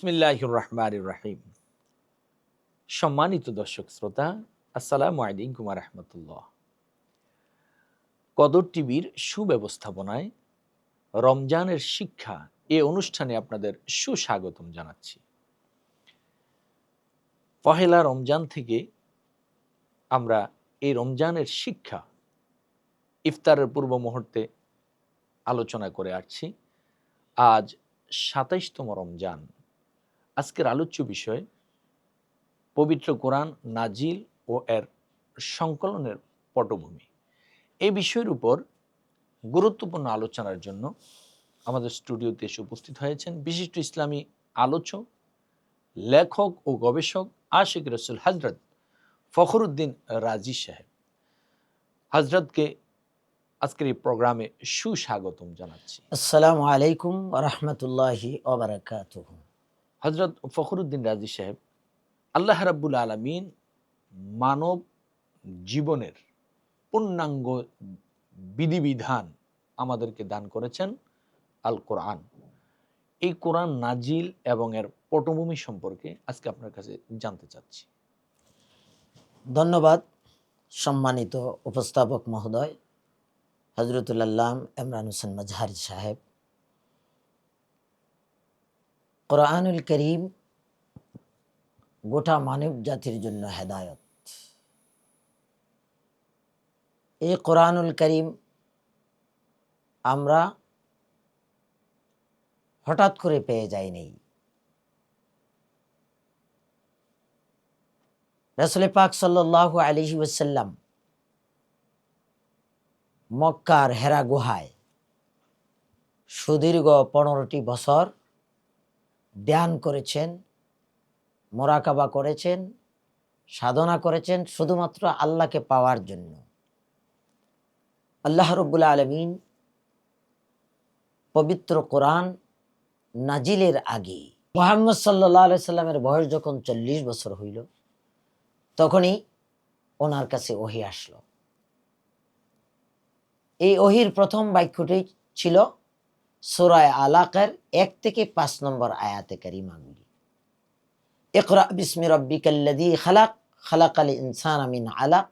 বিসমিল্লাহির রহমান রাহিম। সম্মানিত দর্শক শ্রোতা, আসসালামু আলাইকুম রহমতুল্লাহ। কদর টিভির সুব্যবস্থাপনায় রমজানের শিক্ষা এ অনুষ্ঠানে আপনাদের সুস্বাগতম জানাচ্ছি। পহেলা রমজান থেকে আমরা এই রমজানের শিক্ষা ইফতারের পূর্ব মুহূর্তে আলোচনা করে আসছি। আজ সাতাইশতম রমজান। আজকের আলোচ্য বিষয় পবিত্র কোরআন, নাজিল ও এর সংকলনের পটভূমি। এই বিষয়ের উপর গুরুত্বপূর্ণ আলোচনার জন্য আমাদের স্টুডিওতে এসে উপস্থিত হয়েছেন বিশিষ্ট ইসলামী আলোচক, লেখক ও গবেষক আশিক রসুল হজরত ফখরুদ্দিন রাজি সাহেব। হজরতকে আজকের এই প্রোগ্রামে সুস্বাগতম জানাচ্ছি। আসসালামু আলাইকুম রহমতুল্লাহি হজরত ফখরুদ্দিন রাজি সাহেব, আল্লাহ রাব্বুল আলমিন মানব জীবনের পূর্ণাঙ্গ বিধিবিধান আমাদেরকে দান করেছেন আল কোরআন। এই কোরআন নাজিল এবং এর পটভূমি সম্পর্কে আজকে আপনার কাছে জানতে চাচ্ছি। ধন্যবাদ সম্মানিত উপস্থাপক মহোদয় হজরতুল্লাহ ইমরান হোসেন মজহারি সাহেব। কোরআনুল করিম গোটা মানব জাতির জন্য হেদায়ত। এই কোরআনুল করিম আমরা হঠাৎ করে পেয়ে যাইনি। রসুল পাক সাল্লাহ আলহি ওসাল্লাম মক্কার হেরা গুহায় সুদীর্ঘ পনেরোটি বছর ধ্যান করেছেন, মোরাকাবা করেছেন, সাধনা করেছেন শুধুমাত্র আল্লাহকে পাওয়ার জন্য। আল্লাহ রব্বুল আলমিন পবিত্র কোরআন নাজিলের আগে মোহাম্মদ সাল্লাহ সাল্লামের বয়স যখন চল্লিশ বছর হইল, তখনই ওনার কাছে ওহি আসলো। এই ওহির প্রথম বাক্যটি ছিল সুরায় আলাকের এক থেকে পাঁচ নম্বর আয়াতে কারিমাগুলি ইকরা বিসমি রব্বিকাল্লাযী খালাক, খালাকাল ইনসানা মিন আলাক।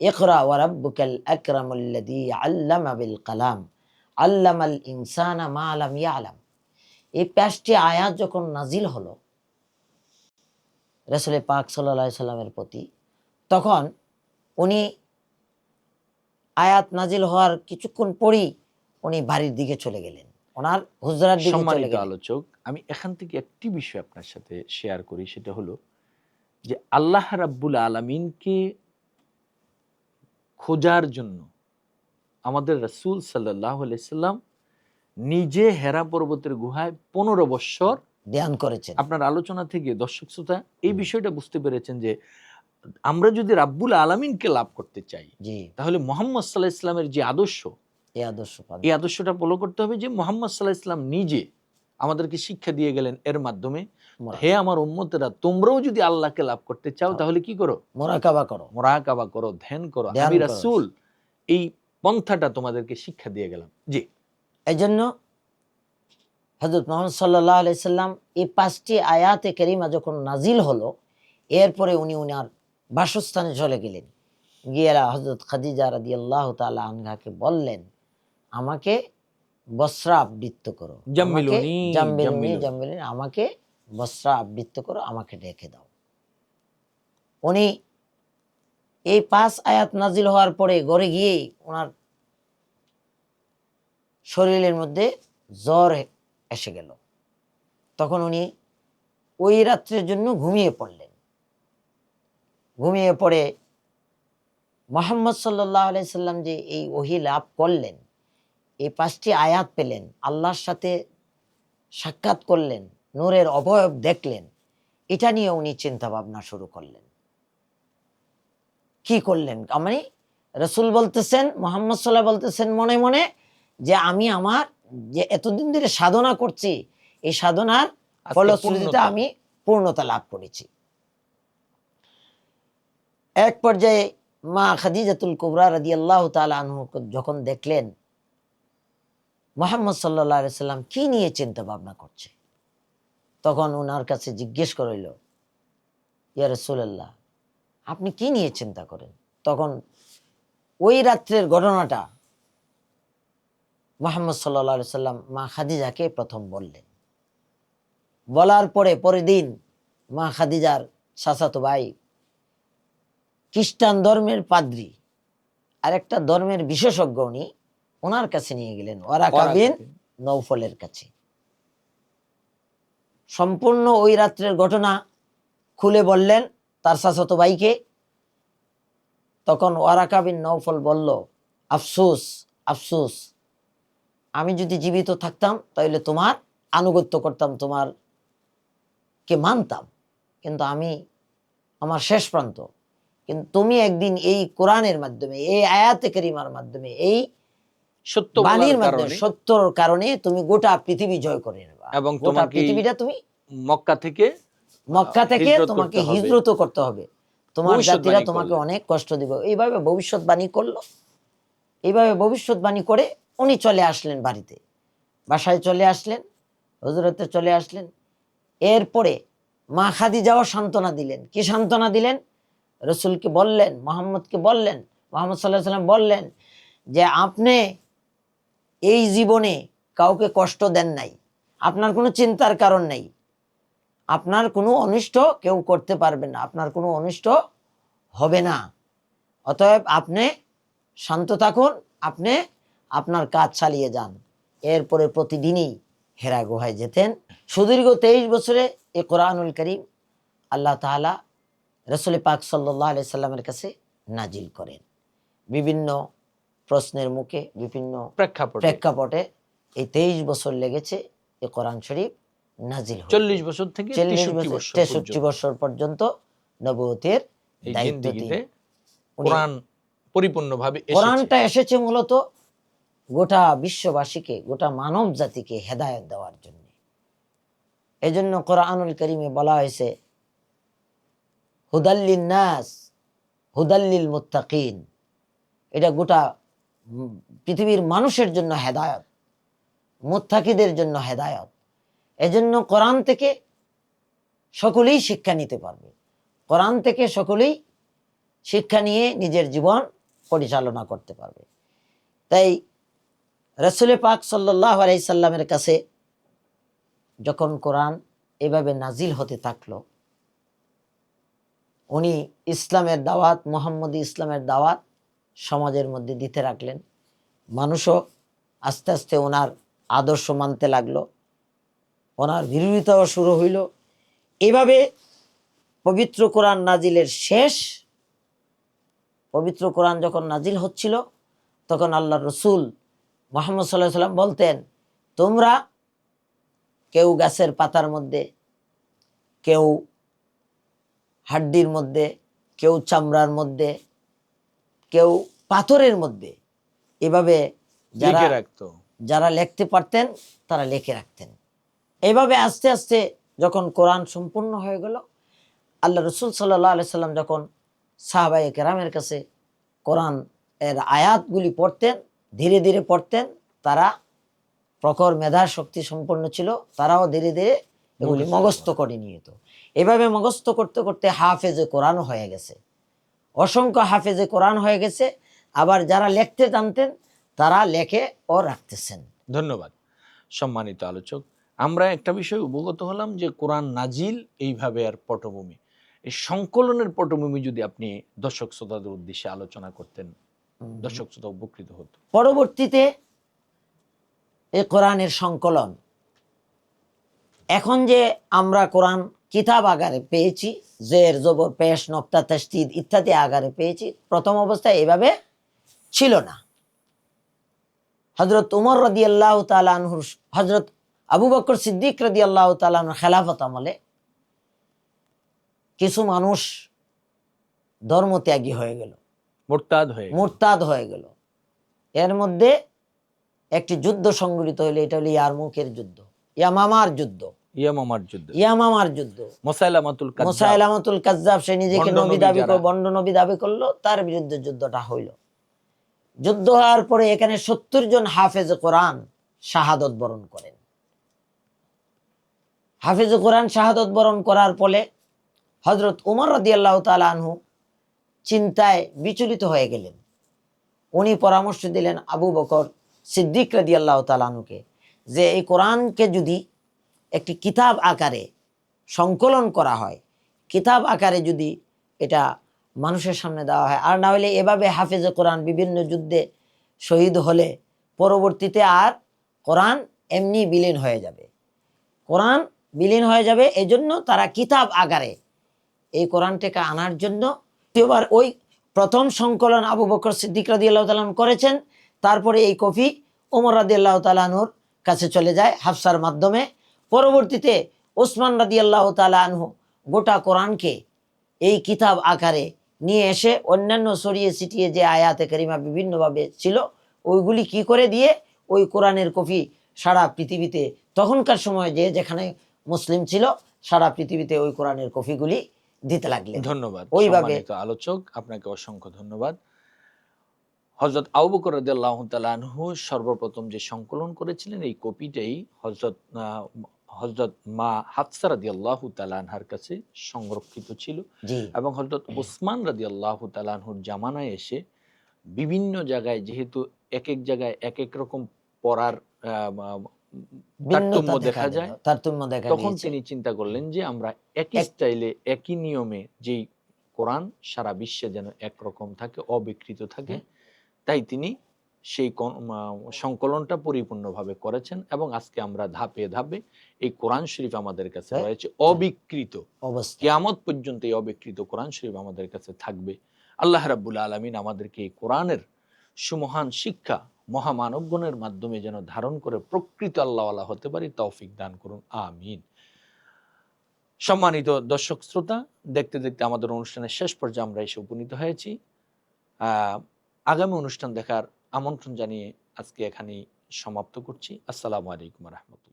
ইকরা ওয়া রাব্বুকাল আকরামুল্লাযী আল্লামা বিল কালাম। আল্লামাল ইনসানা মা লাম ইয়ালাম। এই পাঁচটি আয়াত যখন নাজিল হলো, রসুল পাক সাল্লা সাল্লামের প্রতি, তখন উনি আয়াত নাজিল হওয়ার কিছুক্ষণ পরেই উনি বাড়ির দিকে চলে গেলেন। ওনার হুজরার দিকে সম্মানিত আলোচক আমি এখান থেকে একটি বিষয় আপনার সাথে শেয়ার করি সেটা হলো যে আল্লাহ রাব্বুল আলমিনকে খোঁজার জন্য আমাদের রসুল সাল্লাহ সাল্লাম নিজে হেরা পর্বতের গুহায় পনেরো বৎসর ধ্যান করেছেন। আপনার আলোচনা থেকে দর্শক শ্রোতা এই বিষয়টা বুঝতে পেরেছেন যে আমরা যদি রাব্বুল আলমিনকে লাভ করতে চাই তাহলে মোহাম্মদ সাল্লাহ ইসলামের যে আদর্শ এই আদর্শ এই আদর্শটা ফলো করতে হবে যে মোহাম্মদ সাল্লাহ ইসলাম নিজে আমাদেরকে শিক্ষা দিয়ে গেলেন এর মাধ্যমে হে আমার উম্মতেরা তোমরাও যদি আল্লাহকে লাভ করতে চাও হ্যাঁ। তাহলে কি করো? মোরাকাবা করো। মোরাকাবা করো ধ্যান করো। আমি রাসূল এই পন্থাটা তোমাদেরকে শিক্ষা দিয়ে গেলাম। জি। এই জন্য হজরত মোহাম্মদ সাল্লাহ আলি সাল্লাম এই পাঁচটি আয়াতে কেরিমা যখন নাজিল হলো এরপরে উনি উনার বাসস্থানে চলে গেলেন। গিয়ে হজরত খাদিজা রাদি আল্লাহ তালা আনঘাকে বললেন আমাকে বস্ত্রা আবৃত্ত করো আমাকে- বস্ত্রা আবৃত্ত করো আমাকে ডেকে দাও। উনি এই পাঁচ আয়াত নাজিল হওয়ার পরে ঘরে গিয়ে ওনার শরীরের মধ্যে জ্বর এসে গেল। তখন উনি ওই রাত্রের জন্য ঘুমিয়ে পড়লেন। ঘুমিয়ে পড়ে মোহাম্মদ সাল্লাহ আলাই সাল্লাম যে এই ওহি লাভ করলেন এই পাঁচটি আয়াত পেলেন আল্লাহর সাথে সাক্ষাৎ করলেন নূরের অবয়ব দেখলেন এটা নিয়ে উনি চিন্তা ভাবনা শুরু করলেন। কি করলেন? মানে রসুল বলতেছেন মোহাম্মদ সাল্লাহ বলতেছেন মনে মনে যে আমি আমার যে এতদিন ধরে সাধনা করছি এই সাধনার ফলশ্রুতিতে আমি পূর্ণতা লাভ করেছি। এক পর্যায়ে মা খাদিজাতুল কুবরা রাদি আল্লাহ আনহু যখন দেখলেন মোহাম্মদ সাল্লাহ সাল্লাম কি নিয়ে চিন্তা ভাবনা করছে? তখন ওনার কাছে জিজ্ঞেস করিল, ইয়া রসুল্লাহ আপনি কি নিয়ে চিন্তা করেন? তখন ওই রাত্রের ঘটনাটা মোহাম্মদ সাল্লা সাল্লাম মা খাদিজাকে প্রথম বললেন। বলার পরে পরের দিন মা খাদিজার চাচাতো ভাই খ্রিস্টান ধর্মের পাদ্রী আর একটা ধর্মের বিশেষজ্ঞ উনি ওনার কাছে নিয়ে গেলেন। ওরাকা বিন নৌফলের কাছে। সম্পূর্ণ ওই রাত্রের ঘটনা খুলে বললেন তার চাচাতো ভাইকে তখন ওয়ারাকা বিন নৌফল বলল আফসোস আফসোস আমি যদি জীবিত থাকতাম তাহলে তোমার আনুগত্য করতাম তোমার কে মানতাম। কিন্তু আমি আমার শেষ প্রান্ত। কিন্তু তুমি একদিন এই কোরআনের মাধ্যমে এই আয়াতে করিমার মাধ্যমে এই সত্য বাণীর মাধ্যমে সত্যর কারণে তুমি গোটা পৃথিবী জয় করে নেবা। এবং গোটা পৃথিবীটা তুমি মক্কা থেকে মক্কা থেকে তোমাকে হিজরত করতে হবে। তোমার জাতিরা তোমাকে অনেক কষ্ট দিবে। এইভাবে ভবিষ্যৎবাণী করল। এইভাবে ভবিষ্যৎবাণী করে উনি চলে আসলেন বাড়িতে। বাসায় চলে আসলেন হজরতে চলে আসলেন। এরপরে মা খাদিজাও সান্ত্বনা দিলেন। কি সান্ত্বনা দিলেন? রসুলকে বললেন মোহাম্মদকে বললেন মোহাম্মদ সাল্লাহ সাল্লাম বললেন যে আপনি এই জীবনে কাউকে কষ্ট দেন নাই। আপনার কোনো চিন্তার কারণ নেই। আপনার কোনো অনিষ্ট কেউ করতে পারবে না। আপনার কোনো অনিষ্ট হবে না। অতএব আপনি শান্ত থাকুন, আপনি আপনার কাজ চালিয়ে যান। এরপরে প্রতিদিনই হেরা গুহায় যেতেন। সুদীর্ঘ তেইশ বছরে এ কোরআনুল করিম আল্লাহ তাআলা রসুল পাক সাল্লাহ আলি সাল্লামের কাছে নাজিল করেন। বিভিন্ন প্রশ্নের মুখে বিভিন্ন প্রেক্ষাপটে। প্রেক্ষাপটে এই তেইশ বছর লেগেছে এ কোরআন শরীফ নাজিল চল্লিশ বছর থেকে চল্লিশ বছর তেষট্টি বছর পর্যন্ত নবুয়তের এই দায়িত্ব কোরআন পরিপূর্ণভাবে কোরআনটা এসেছে মূলত গোটা বিশ্ববাসীকে গোটা মানব জাতিকে হেদায়ত দেওয়ার জন্য। এজন্য কোরআনুল করিমে বলা হয়েছে হুদাল্লিন নাস হুদাল্লিল মুত্তাকিন। এটা গোটা পৃথিবীর মানুষের জন্য হেদায়ত, মুত্তাকিদের জন্য হেদায়ত, এজন্য কোরআন থেকে সকলেই শিক্ষা নিতে পারবে। কোরআন থেকে সকলেই শিক্ষা নিয়ে নিজের জীবন পরিচালনা করতে পারবে। তাই রসুলে পাক সাল্লাহ আলাইসাল্লামের কাছে যখন কোরআন এভাবে নাজিল হতে থাকল, উনি ইসলামের দাওয়াত, মোহাম্মদী ইসলামের দাওয়াত সমাজের মধ্যে দিতে রাখলেন। মানুষও আস্তে আস্তে ওনার আদর্শ মানতে লাগল। ওনার বিরোধিতাও শুরু হইল। এভাবে পবিত্র কোরআন নাজিলের শেষ, পবিত্র কোরআন যখন নাজিল হচ্ছিল, তখন আল্লাহ রসুল মোহাম্মদ সাল্লাহ সাল্লাম বলতেন, তোমরা কেউ গাছের পাতার মধ্যে, কেউ হাড্ডির মধ্যে, কেউ চামড়ার মধ্যে কেউ পাথরের মধ্যে এভাবে যারা রাখতো। যারা লিখতে পারতেন তারা লিখে রাখতেন। এভাবে আস্তে আস্তে যখন কোরআন সম্পূর্ণ হয়ে গেল আল্লাহ রসুল সাল্লাহ আলি সাল্লাম যখন সাহাবাই কেরামের কাছে কোরআন এর আয়াতগুলি পড়তেন ধীরে ধীরে পড়তেন তারা প্রখর মেধা শক্তি সম্পন্ন ছিল তারাও ধীরে ধীরে এগুলি মগস্থ করে। নিত এভাবে মগস্থ করতে করতে হাফেজে কোরআনও হয়ে গেছে। অসংখ্য হাফেজে কোরআন হয়ে গেছে আবার যারা লিখতে জানতেন তারা লেখে ও রাখতেছেন। ধন্যবাদ। সম্মানিত আলোচক আমরা একটা বিষয় অবগত হলাম যে কোরআন নাজিল এইভাবে আর পটভূমি। এই সংকলনের পটভূমি যদি আপনি দর্শক শ্রোতাদের উদ্দেশ্যে আলোচনা করতেন দর্শক শ্রোতা উপকৃত হতো। পরবর্তীতে এই কোরআনের সংকলন। এখন যে আমরা কোরআন কিতাব আকারে পেয়েছি জের জবর পেশ নক্তা তস্তিদ ইত্যাদি আকারে পেয়েছি। প্রথম অবস্থায় এভাবে ছিল না। হজরত উমর রদি আল্লাহ তালুর হজরত আবু বকর সিদ্দিক রদি আল্লাহ তালুর খেলাফত আমলে কিছু মানুষ ধর্মত্যাগী হয়ে গেল। মোরতাদ হয়ে গেল। হয়ে গেল। এর মধ্যে একটি যুদ্ধ সংগঠিত হলো এটা হলো ইয়ারমুকের যুদ্ধ ইয়ামামার যুদ্ধ। ইয়ামামার যুদ্ধ। ইয়ামামার যুদ্ধ। মোসাইলামাতুল কাজ্জাব। মুসাইলামাতুল কাজ্জাব সে নিজেকে নবী নবী দাবি করে বন্ড নবী দাবি করল তার বিরুদ্ধে যুদ্ধটা হইল। যুদ্ধ হওয়ার পরে এখানে সত্তর জন হাফেজ কোরআন শাহাদত বরণ করেন। হাফিজ কোরআন শাহাদত বরণ করার ফলে হজরত উমর রদিয়াল্লাহ তালা আনহু চিন্তায় বিচলিত হয়ে গেলেন। উনি পরামর্শ দিলেন আবু বকর সিদ্দিক রদিয়াল্লাহ তালানুকে যে এই কোরআনকে যদি একটি কিতাব আকারে সংকলন করা হয়। কিতাব আকারে যদি এটা মানুষের সামনে দেওয়া হয়, আর না হলে এভাবে হাফিজে কোরআন বিভিন্ন যুদ্ধে শহীদ হলে পরবর্তীতে আর কোরআন এমনি বিলীন হয়ে যাবে। কোরআন বিলীন হয়ে যাবে এজন্য তারা কিতাব আকারে এই কোরআনটাকে আনার জন্য দ্বিতীয়বার ওই প্রথম সংকলন আবু বকর সিদ্দিক রাদি আল্লাহ করেছেন, তারপরে এই কপি ওমর রাদি আল্লাহ তালানুর কাছে চলে যায় হাফসার মাধ্যমে। পরবর্তীতে ওসমান রাদি আল্লাহ তালানহু গোটা কোরআনকে এই কিতাব আকারে নিয়ে এসে অন্যান্য সরিয়ে ছিটিয়ে যে আয়াতে কারিমা বিভিন্নভাবে ছিল ওইগুলি কি করে দিয়ে ওই কোরআনের কপি সারা পৃথিবীতে তখনকার সময় যে যেখানে মুসলিম ছিল সারা পৃথিবীতে ওই কোরআনের কপিগুলি দিতে লাগলেন। ধন্যবাদ। ওইভাবে- আলোচক আপনাকে অসংখ্য ধন্যবাদ। হজরত আবু বকর রাদিয়াল্লাহু আনহু সর্বপ্রথম যে সংকলন করেছিলেন এই কপিটাই হজরত হজরত মা হাফসা রাদিয়াল্লাহু তাআলা আনহার কাছে সংরক্ষিত ছিল এবং হজরত ওসমান রাদিয়াল্লাহু তাআলা আনহুর জামানায় এসে বিভিন্ন জায়গায় যেহেতু এক এক জায়গায় এক এক রকম পড়ার তারতম্য দেখা যায় তারতম্য দেখা তখন তিনি চিন্তা করলেন যে আমরা একই স্টাইলে একই নিয়মে যেই কোরআন সারা বিশ্বে যেন একরকম থাকে অবিকৃত থাকে তাই তিনি সেই সংকলনটা পরিপূর্ণভাবে করেছেন এবং আজকে আমরা ধাপে ধাপে এই কোরআন শরীফ আমাদের কাছে হ্যাঁ। রয়েছে। অবিকৃত। কেয়ামত পর্যন্ত এই অবিকৃত কোরআন শরীফ আমাদের কাছে থাকবে। আল্লাহ রাব্বুল আলমিন আমাদেরকে এই কোরআনের সুমহান শিক্ষা মহামানবগণের মাধ্যমে যেন ধারণ করে প্রকৃত আল্লাহওয়ালা হতে পারি তৌফিক দান করুন। আমিন। সম্মানিত দর্শক শ্রোতা দেখতে দেখতে আমাদের অনুষ্ঠানের শেষ পর্যায়ে আমরা এসে উপনীত হয়েছি। আহ, আগামী অনুষ্ঠান দেখার আমন্ত্রণ জানিয়ে আজকে এখানেই সমাপ্ত করছি। আসসালামু আলাইকুম রহমতুল্লাহ।